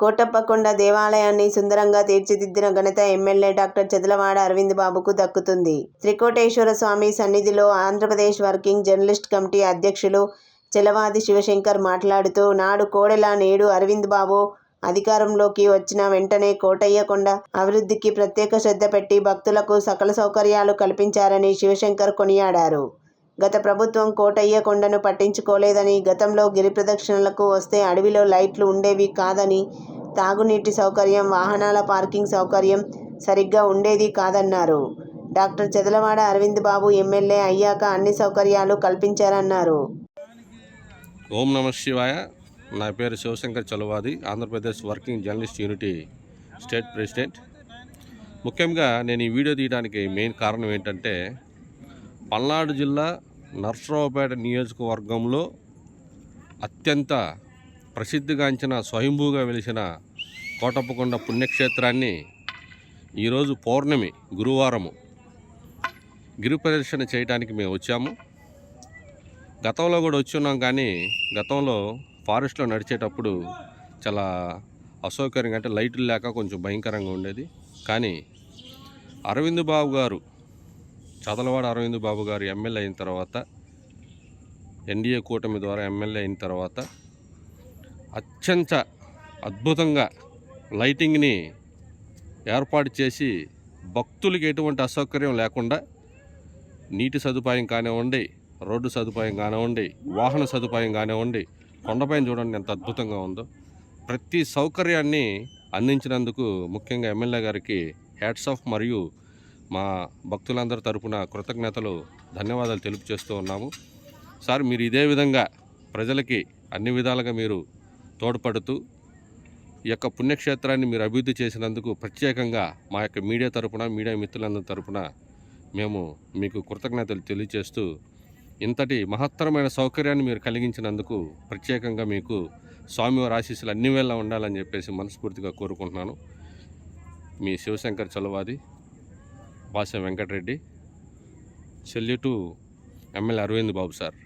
కోటప్పకొండ దేవాలయాన్ని సుందరంగా తీర్చిదిద్దిన ఘనత ఎమ్మెల్యే డాక్టర్ చదలవాడ అరవింద్ బాబుకు దక్కుతుంది. త్రికోటేశ్వర స్వామి సన్నిధిలో ఆంధ్రప్రదేశ్ వర్కింగ్ జర్నలిస్ట్ కమిటీ అధ్యక్షులు చెలవాది శివశంకర్ మాట్లాడుతూ నాడు కోడెల నేడు అరవింద్ బాబు అధికారంలోకి వచ్చిన వెంటనే కోటయ్యకొండ అభివృద్ధికి ప్రత్యేక శ్రద్ధ పెట్టి భక్తులకు సకల సౌకర్యాలు కల్పించారని శివశంకర్ కొనియాడారు. గత ప్రభుత్వం కోటయ్యకొండను పట్టించుకోలేదని గతంలో గిరి ప్రదక్షిణలకు వస్తే అడవిలో లైట్లు ఉండేవి కాదని తాగునీటి సౌకర్యం వాహనాల పార్కింగ్ సౌకర్యం సరిగ్గా ఉండేది కాదన్నారు. డాక్టర్ చెదలవాడ అరవింద్ బాబు ఎమ్మెల్యే అయ్యాక అన్ని సౌకర్యాలు కల్పించారన్నారు. ఓం నమ శివాయ. నా పేరు Shivashankar Chalavadi Andhra Pradesh working journalist unity state president. ముఖ్యంగా నేను ఈ వీడియో తీయడానికి మెయిన్ కారణం ఏంటంటే పల్నాడు జిల్లా నర్సరావుపేట నియోజకవర్గంలో అత్యంత ప్రసిద్ధిగాంచిన స్వయంభూగా వెలిసిన కోటప్పకొండ పుణ్యక్షేత్రాన్ని ఈరోజు పౌర్ణమి గురువారము గిరి ప్రదర్శన చేయడానికి మేము వచ్చాము. గతంలో కూడా వచ్చి ఉన్నాం కానీ గతంలో ఫారెస్ట్లో నడిచేటప్పుడు చాలా అసౌకర్యంగా అంటే లైట్లు లేక కొంచెం భయంకరంగా ఉండేది. కానీ అరవింద్ బాబు గారు చదలవాడ అరవింద్ బాబు గారు ఎమ్మెల్యే అయిన తర్వాత ఎన్డీఏ కూటమి ద్వారా ఎమ్మెల్యే అయిన తర్వాత అత్యంత అద్భుతంగా లైటింగ్ని ఏర్పాటు చేసి భక్తులకి ఎటువంటి అసౌకర్యం లేకుండా నీటి సదుపాయం కానివ్వండి రోడ్డు సదుపాయం కానివ్వండి వాహన సదుపాయం కానివ్వండి కొండపైన చూడండి ఎంత అద్భుతంగా ఉందో. ప్రతి సౌకర్యాన్ని అందించినందుకు ముఖ్యంగా ఎమ్మెల్యే గారికి హ్యాట్స్ ఆఫ్ మరియు మా భక్తులందరి తరపున కృతజ్ఞతలు ధన్యవాదాలు తెలుపు చేస్తూ ఉన్నాము. సార్ మీరు ఇదే విధంగా ప్రజలకి అన్ని విధాలుగా మీరు తోడ్పడుతూ ఈ యొక్క పుణ్యక్షేత్రాన్ని మీరు అభివృద్ధి చేసినందుకు ప్రత్యేకంగా మా యొక్క మీడియా తరపున మీడియా మిత్రులందరి తరపున మేము మీకు కృతజ్ఞతలు తెలియజేస్తూ ఇంతటి మహత్తరమైన సౌకర్యాన్ని మీరు కలిగించినందుకు ప్రత్యేకంగా మీకు స్వామివారి ఆశీస్సులు అన్ని వేళ ఉండాలని చెప్పేసి మనస్ఫూర్తిగా కోరుకుంటున్నాను. మీ Shivashankar Chalavadi Vasa Venkatareddy. Salute MLA Aravind Babu sir.